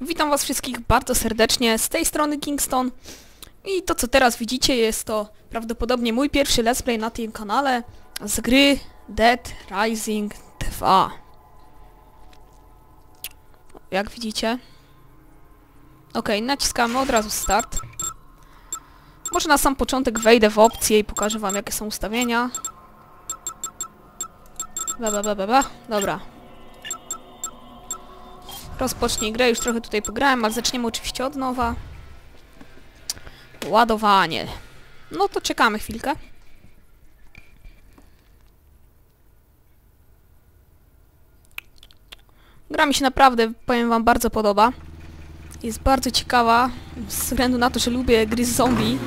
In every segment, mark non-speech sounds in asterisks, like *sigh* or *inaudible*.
Witam was wszystkich bardzo serdecznie, z tej strony Kingston i to co teraz widzicie jest to prawdopodobnie mój pierwszy let's play na tym kanale z gry Dead Rising 2. Jak widzicie. Ok, naciskamy od razu start. Może na sam początek wejdę w opcję i pokażę wam jakie są ustawienia. Bla bla bla bla bla. Dobra, Rozpocznij grę, już trochę tutaj pograłem, ale zaczniemy oczywiście od nowa. Ładowanie. No to czekamy chwilkę. Gra mi się naprawdę, powiem wam, bardzo podoba. Jest bardzo ciekawa, ze względu na to, że lubię gry z zombie.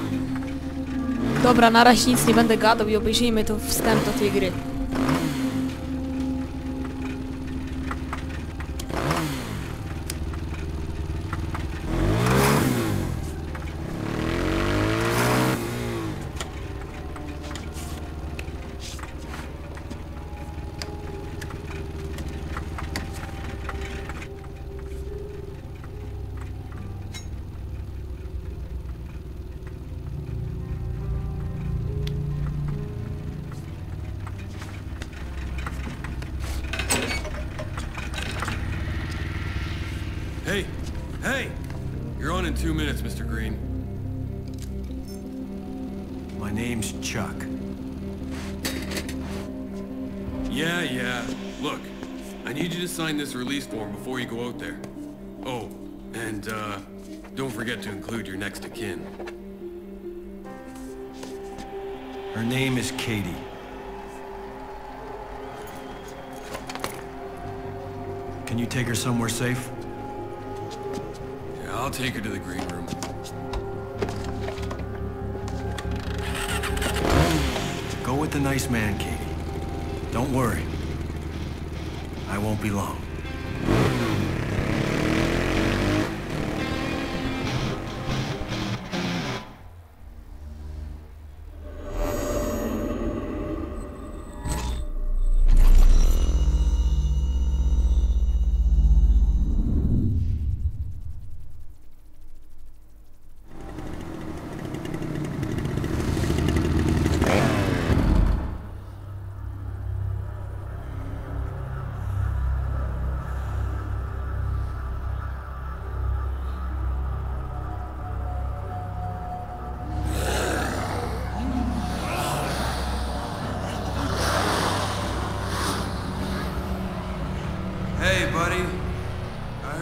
Dobra, na razie nic nie będę gadał i obejrzyjmy to wstęp do tej gry. Two minutes, Mr. Green. My name's Chuck. Yeah, yeah. Look, I need you to sign this release form before you go out there. Oh, and, uh, don't forget to include your next of kin. Her name is Katie. Can you take her somewhere safe? I'll take her to the green room. Go with the nice man, Katie. Don't worry. I won't be long.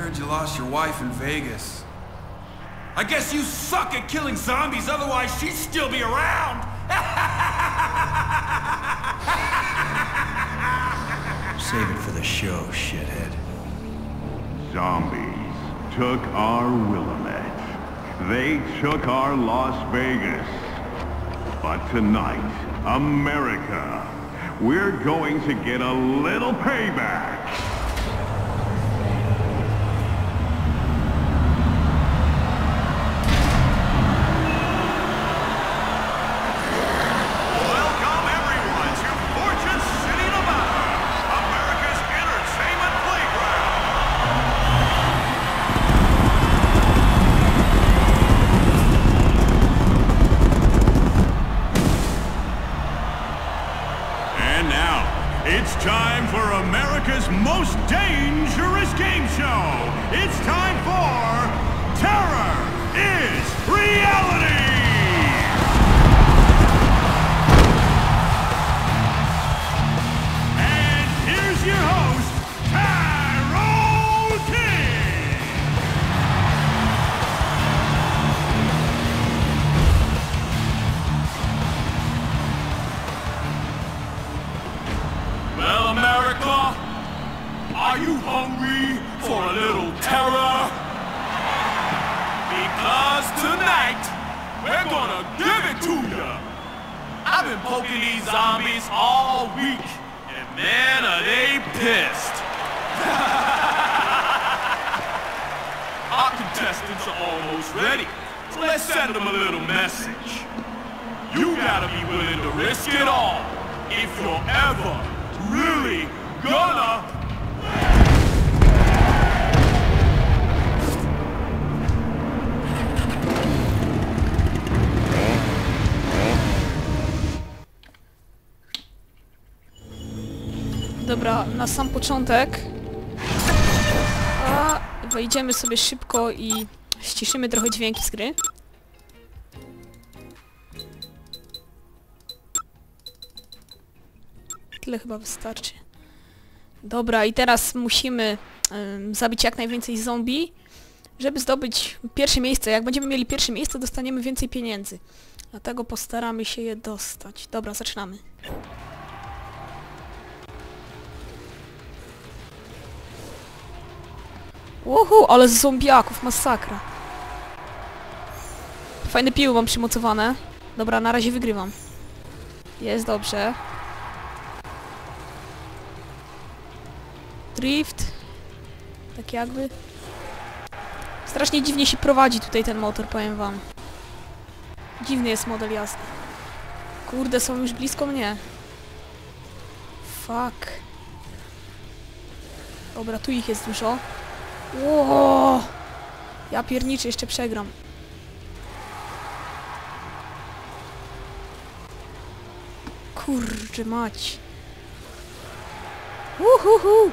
Heard you lost your wife in Vegas. I guess you suck at killing zombies, otherwise she'd still be around! *laughs* Save it for the show, shithead. Zombies took our Willamette. They took our Las Vegas. But tonight, America, we're going to get a little payback. Are you hungry for a little terror? Because tonight, we're gonna give it to you. I've been poking these zombies all week, and man, are they pissed. *laughs* Our contestants are almost ready, so let's send them a little message. You gotta be willing to risk it all if you're ever really gonna Dobra, na sam początek a, wejdziemy sobie szybko i ściszymy trochę dźwięki z gry. Tyle chyba wystarczy. Dobra, i teraz musimy em, zabić jak najwięcej zombie, żeby zdobyć pierwsze miejsce. Jak będziemy mieli pierwsze miejsce, dostaniemy więcej pieniędzy. Dlatego postaramy się je dostać. Dobra, zaczynamy. Uhu, ale z zombiaków, masakra. Fajne piły mam przymocowane. Dobra, na razie wygrywam. Jest dobrze. Drift. Tak jakby. Strasznie dziwnie się prowadzi tutaj ten motor, powiem wam. Dziwny jest model jazdy. Kurde, są już blisko mnie. Fuck. Dobra, tu ich jest dużo. Ło! Ja pierniczę, jeszcze przegram. Kurczę mać. Uhuhu!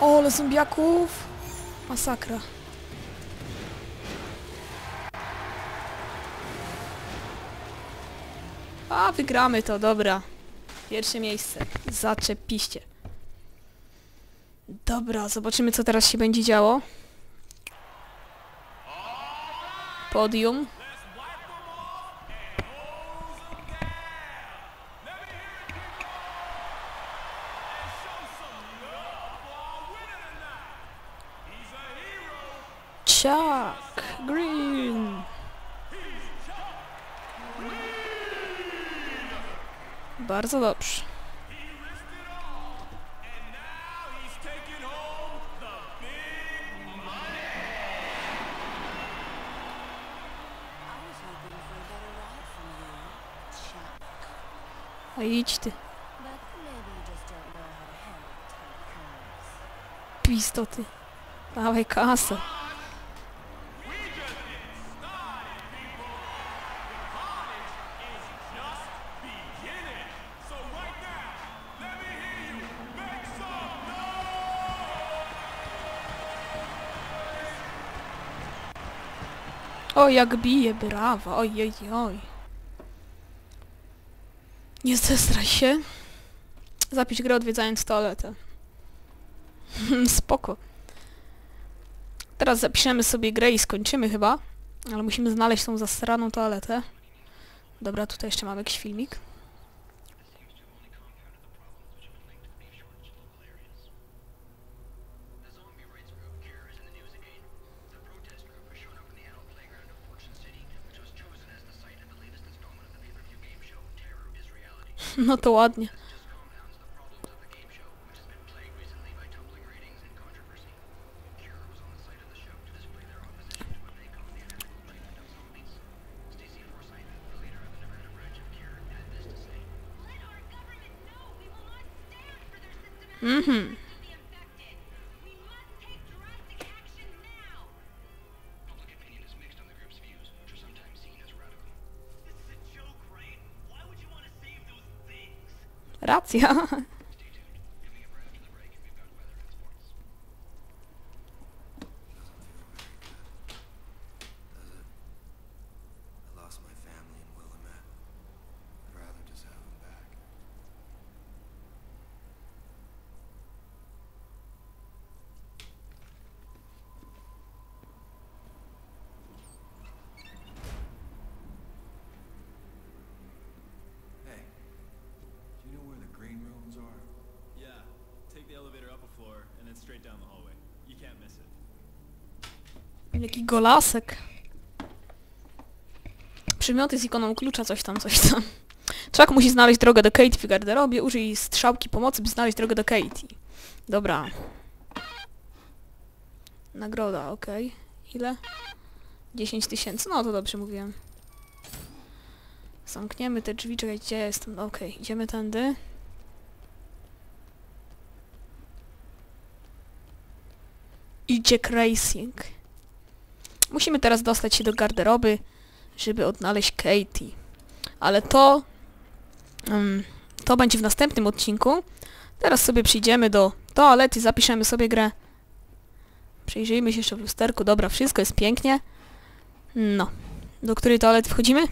O, ale zombiaków! Masakra. A, wygramy to, dobra. Pierwsze miejsce. Zaczepiście. Dobra, zobaczymy co teraz się będzie działo. Podium. Chuck Green. Bardzo dobrze. Idź ty. Pistoty. Dawaj kasę. O, jak bije, brawa, oj, oj, oj. Nie zestraj się. Zapisz grę odwiedzając toaletę. *laughs* Spoko. Teraz zapiszemy sobie grę i skończymy chyba. Ale musimy znaleźć tą zasraną toaletę. Dobra, tutaj jeszcze mamy jakiś filmik. No to ładnie. Just Razzia. Jaki golasek. Przymioty z ikoną klucza, coś tam, coś tam. Chuck musi znaleźć drogę do Katie w garderobie. Użyj strzałki pomocy, by znaleźć drogę do Katie. Dobra. Nagroda, okej. Ile? 10 tysięcy. No to dobrze mówiłem. Zamkniemy te drzwi, czekaj, gdzie jestem? Okej, idziemy tędy. Idzie Racing. Musimy teraz dostać się do garderoby, żeby odnaleźć Katie. Ale to... mm, to będzie w następnym odcinku. Teraz sobie przyjdziemy do toalety, zapiszemy sobie grę. Przejrzyjmy się jeszcze w lusterku. Dobra, wszystko jest pięknie. No. Do której toalety wchodzimy?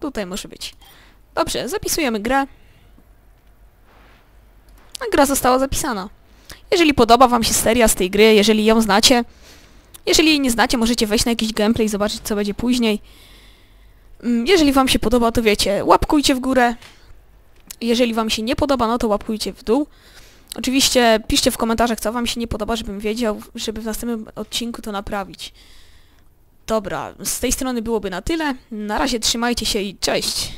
Tutaj może być. Dobrze, zapisujemy grę. A gra została zapisana. Jeżeli podoba wam się seria z tej gry, jeżeli ją znacie, jeżeli jej nie znacie, możecie wejść na jakiś gameplay i zobaczyć co będzie później. Mm, Jeżeli wam się podoba, to wiecie, łapkujcie w górę. Jeżeli wam się nie podoba, no to łapkujcie w dół. Oczywiście piszcie w komentarzach, co wam się nie podoba, żebym wiedział, żeby w następnym odcinku to naprawić. Dobra, z tej strony byłoby na tyle. Na razie trzymajcie się i cześć!